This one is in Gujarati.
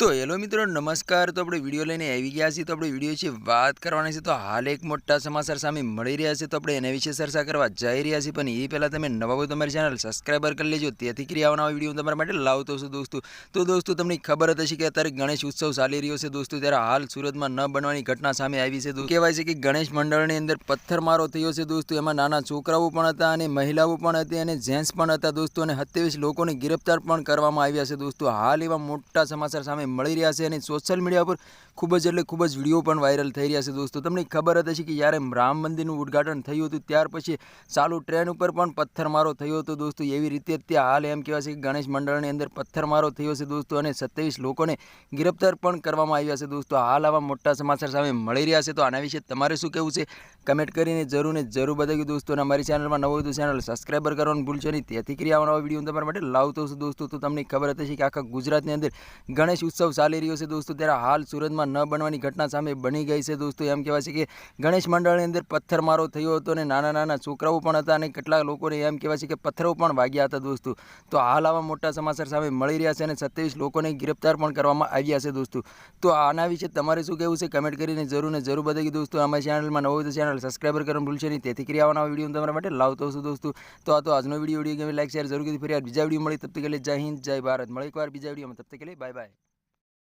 તો હેલો મિત્રો, નમસ્કાર. તો આપણે વીડિયો લઈને આવી ગયા છીએ. તો આપણે વીડિયો છે વાત કરવાની છે. તો હાલ એક મોટા સમાચાર સામે મળી રહ્યા છે. તો આપણે એના વિશે ચર્ચા કરવા જઈ રહ્યા છીએ. પણ એ પહેલાં તમે નવા હોય તમારી ચેનલ સબસ્ક્રાઈબર કરી લેજો. તેથી કરી આવવાના વીડિયો તમારા માટે લાવતો છું દોસ્તો. તો દોસ્તો, તમને ખબર જ હશે કે અત્યારે ગણેશ ઉત્સવ ચાલી રહ્યો છે દોસ્તો. ત્યારે હાલ સુરતમાં ન બનવાની ઘટના સામે આવી છે કહેવાય છે કે ગણેશ મંડળની અંદર પથ્થરમારો થયો છે દોસ્તો. એમાં નાના છોકરાઓ પણ હતા અને મહિલાઓ પણ હતી અને જેન્ટ્સ પણ હતા દોસ્તો. અને સત્યાવીસ લોકોને ગિરફ્તાર પણ કરવામાં આવ્યા છે દોસ્તો. હાલ એવા મોટા સમાચાર સામે મળી રહ્યા છે અને સોશિયલ મીડિયા પર ખૂબ જ એટલે ખૂબ જ વીડિયો પણ વાયરલ થઈ રહ્યા છે દોસ્તો. તમને ખબર હતી કે જ્યારે રામ મંદિરનું ઉદ્ઘાટન થયું હતું, ત્યાર પછી ચાલુ ટ્રેન ઉપર પણ પથ્થરમારો થયો હતો દોસ્તો. એવી રીતે અત્યારે ત્યાં હાલ એમ કહેવાય છે કે ગણેશ મંડળની અંદર પથ્થરમારો થયો છે દોસ્તો અને સત્યાવીસ લોકોને ગિરફ્તાર પણ કરવામાં આવ્યા છે દોસ્તો. હાલ આવા મોટા સમાચાર સામે મળી રહ્યા છે તો આના વિશે તમારે શું કહેવું છે? કમેન્ટ કરીને જરૂર ને જરૂર બતાવ્યું દોસ્તો અને અમારી ચેનલમાં નવો તો ચેનલ સબસ્ક્રાઈબર કરવાનું ભૂલશો નહીં. તેથી કરી આવવાનો વીડિયો તમારા માટે લાવતો છું દોસ્તો. તો તમને ખબર હતી કે આખા ગુજરાતની અંદર ગણેશ ઉત્સવ ચાલી રહ્યો છે દોસ્તો. ત્યારે હાલ સુરતમાં ન બનવાની ઘટના સામે બની ગઈ છે દોસ્તો. એમ કહેવાય છે કે ગણેશ મંડળની અંદર પથ્થરમારો થયો હતો અને નાના નાના છોકરાઓ પણ હતા અને કેટલાક લોકોને એમ કહેવાય છે કે પથ્થરો પણ વાગ્યા હતા દોસ્તો. તો હાલ આવા મોટા સમાચાર સામે મળી રહ્યા છે અને સત્યાવીસ લોકોને ગિરફ્તાર પણ કરવામાં આવ્યા છે દોસ્તો. તો આના વિશે તમારે શું કહેવું છે? કમેન્ટ કરીને જરૂર ને જરૂર બતાવી દોસ્તો. અમારી ચેનલમાં નવો તો ચેનલ સબસ્ક્રાઈબર કરવાનું ભૂલશે નહીં. તેથી કરી આવવાના વીડિયો તમારા માટે લાવતો છું દોસ્તો. તો આ તો આજનો વીડિયો વીડિયો ગમે લાઈક શેર જરૂર કરી ફરી બીજા વીડિયો મળી. તબ તક લે જય હિન્દ, જય ભારત. મળે એકવાર બીજા વિડીયોમાં. તબ તક બાય બાય